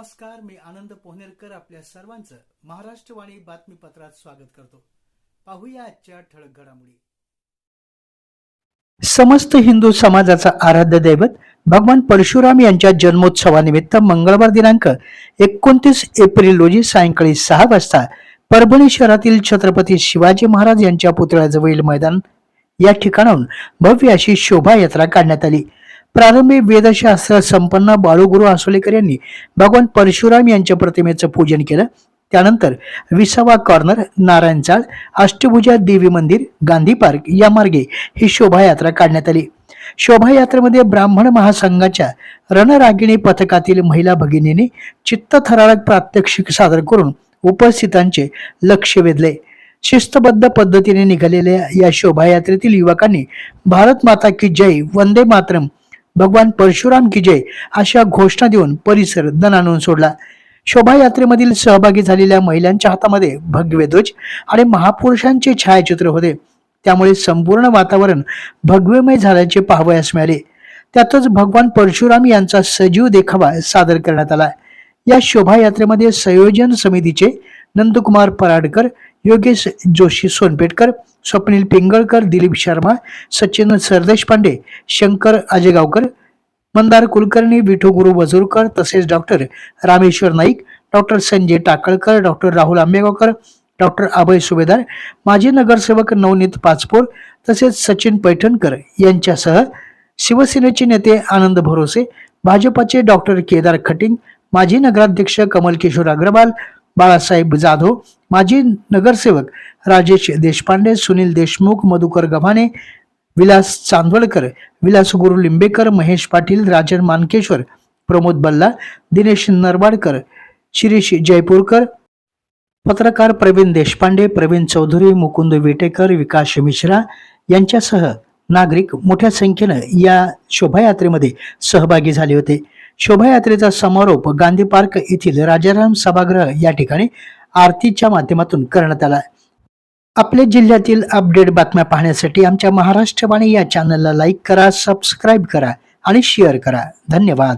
नमस्कार मी आनंद पोहनेरकर आपल्या सर्वांचं महाराष्ट्रवाणी बातमीपत्रात स्वागत करतो. पाहूया आजच्या ठळक घडामोडी. समस्त हिंदू समाजाचा आराध्य दैवत भगवान परशुराम यांच्या जन्मोत्सवानिमित्त मंगळवार दिनांक एकोणतीस एप्रिल रोजी सायंकाळी सहा वाजता परभणी शहरातील छत्रपती शिवाजी महाराज यांच्या पुतळ्याजवळील मैदान या ठिकाणाहून भव्य अशी शोभायात्रा काढण्यात आली. प्रारंभी वेदशास्त्र संपन्न बाळूगुरु आसोलेकर यांनी भगवान परशुराम यांच्या प्रतिमेचं पूजन केलं. त्यानंतर विसावा कॉर्नर नारायण चाळ अष्टभुजा देवी मंदिर गांधी पार्क या मार्गे ही शोभायात्रा काढण्यात आली. शोभायात्रेमध्ये ब्राह्मण महासंघाच्या रणरागिणी पथकातील महिला भगिनींनी चित्तथरारक प्रात्यक्षिक सादर करून उपस्थितांचे लक्ष वेधले. शिस्तबद्ध पद्धतीने निघालेल्या या शोभायात्रेतील युवकांनी भारत माता की जय वंदे मातरम भगवान परशुराम की जय अशा घोषणा देऊन परिसर दणानून सोडला. शोभायात्रेमधील सहभागी झालेल्या महिलांच्या हातामध्ये भगवे ध्वज आणि महापुरुषांचे छायाचित्र होते. त्यामुळे संपूर्ण वातावरण भगवेमय झाल्याचे पाहावयास मिळाले. त्यातच भगवान परशुराम यांचा सजीव देखावा सादर करण्यात आला. या शोभायात्रेमध्ये संयोजन समितीचे नंदकुमार पराडकर योगेश जोशी सोनपेटकर स्वप्नील पिंगळकर दिलीप शर्मा सचिन सरदेशपांडे शंकर अजयगावकर मंदार कुलकर्णी विठू गुरु वजूरकर तसेच doctor Rameshwar Naik doctor Sanjay Takalkar doctor Rahul Ambegaonkar doctor Abhay Subhedar माजी नगरसेवक नवनीत पाचपोर तसेच सचिन पैठणकर यांच्यासह शिवसेनेचे नेते आनंद भरोसे भाजपाचे डॉक्टर केदार खटिंग माजी नगराध्यक्ष कमल किशोर अग्रवाल बाळासाहेब जाधव माजी नगरसेवक राजेश देशपांडे सुनील देशमुख मधुकर गव्हाणे विलास चांदवडकर विलास गुरु लिंबेकर महेश पाटील राजन मानकेश्वर प्रमोद बल्ला दिनेश नरवाडकर शिरीष जयपूरकर पत्रकार प्रवीण देशपांडे प्रवीण चौधरी मुकुंद विटेकर विकास मिश्रा यांच्यासह नागरिक मोठ्या संख्येनं या शोभायात्रेमध्ये सहभागी झाले होते. शोभायात्रेचा समारोप गांधी पार्क येथील राजाराम सभागृह या ठिकाणी आरतीच्या माध्यमातून करण्यात आला आपल्या जिल्ह्यातील अपडेट बातम्या पाहण्यासाठी आमच्या महाराष्ट्रवाणी या चॅनलला लाईक करा सबस्क्राईब करा आणि शेअर करा. धन्यवाद.